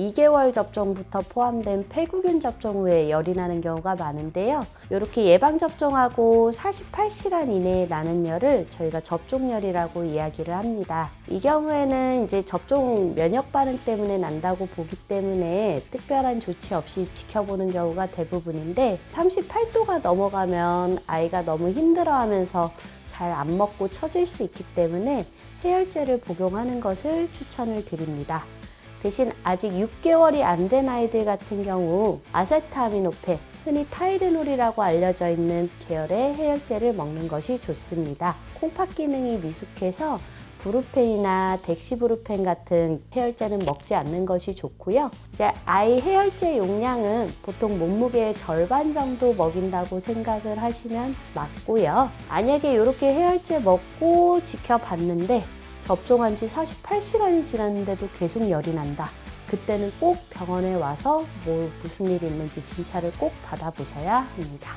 2개월 접종부터 포함된 폐구균 접종 후에 열이 나는 경우가 많은데요. 이렇게 예방 접종하고 48시간 이내에 나는 열을 저희가 접종열이라고 이야기를 합니다. 이 경우에는 이제 접종 면역 반응 때문에 난다고 보기 때문에 특별한 조치 없이 지켜보는 경우가 대부분인데 38도가 넘어가면 아이가 너무 힘들어하면서 잘 안 먹고 처질 수 있기 때문에 해열제를 복용하는 것을 추천을 드립니다. 대신 아직 6개월이 안 된 아이들 같은 경우 아세타미노펜, 흔히 타이레놀이라고 알려져 있는 계열의 해열제를 먹는 것이 좋습니다. 콩팥 기능이 미숙해서 브루펜이나 덱시브루펜 같은 해열제는 먹지 않는 것이 좋고요. 이제 아이 해열제 용량은 보통 몸무게의 절반 정도 먹인다고 생각을 하시면 맞고요. 만약에 이렇게 해열제 먹고 지켜봤는데 접종한 지 48시간이 지났는데도 계속 열이 난다. 그때는 꼭 병원에 와서 뭐 무슨 일이 있는지 진찰을 꼭 받아보셔야 합니다.